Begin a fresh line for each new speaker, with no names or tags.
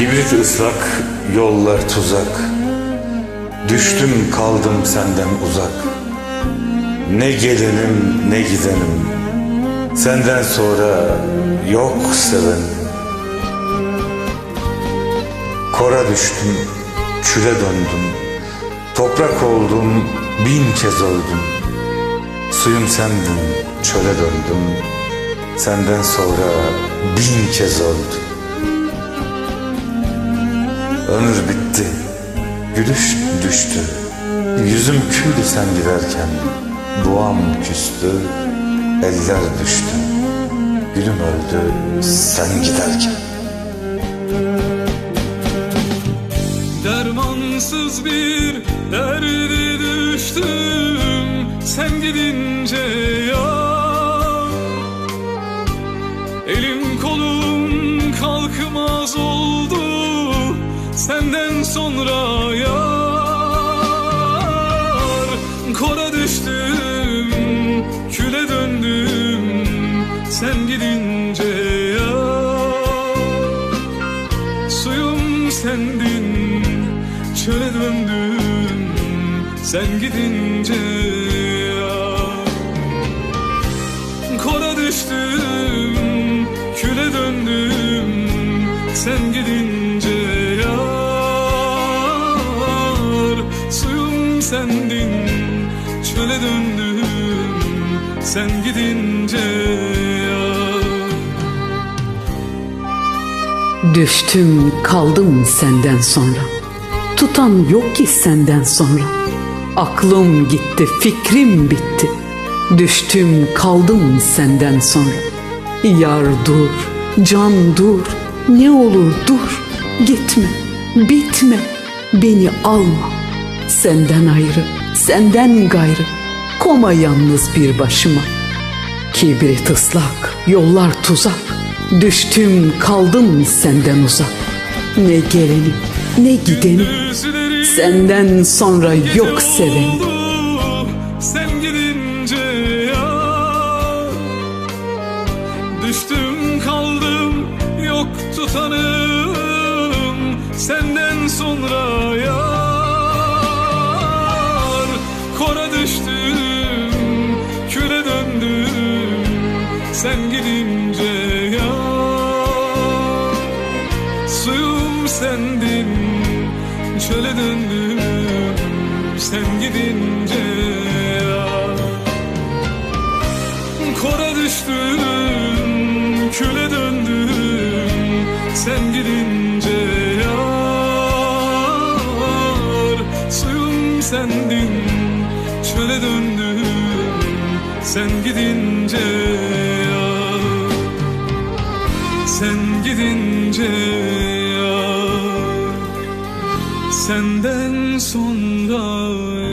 Kibrit ıslak, yollar tuzak. Düştüm kaldım senden uzak. Ne gelenim ne gidenim. Senden sonra yok seven. Kora düştüm, küle döndüm. Toprak oldum, bin kez öldüm. Suyum sendin, çöle döndüm. Senden sonra bin kez öldüm. Ömür bitti, gülüş düştü. Yüzüm küldü sen giderken. Duam küstü, eller düştü. Gülüm öldü sen giderken.
Dermansız bir derde düştüm Sen gidince ya Elim kolum kalkmaz oldu Senden sonra yar. Kora düştüm Küle döndüm. Sen gidince yar. Suyum sendin Çöle döndüm. Sen gidince ya Kora düştüm Küle döndüm. Sen gidince Döndüm Sen gidince yar
Düştüm kaldım senden sonra. Tutan yok ki senden sonra. Aklım gitti fikrim bitti. Düştüm kaldım senden sonra. Yar dur can dur Ne olur dur. Gitme bitme Beni alma. Senden ayrı senden gayrı Koma yalnız bir başıma Kibrit ıslak, yollar tuzak. Düştüm kaldım senden uzak. Ne geleni ne gideni,
Gündüzleri
senden sonra yok seveni.
oldu, Sen gidince ya Düştüm kaldım yok tutanım Senden sonra yar Sen gidince ya. Suyum sendin Çöle döndüm. Sen gidince ya. Kora düştüm Küle döndüm. Sen gidince yar Suyum sendin Çöle döndüm. Sen gidince sen gidince ya Senden sonra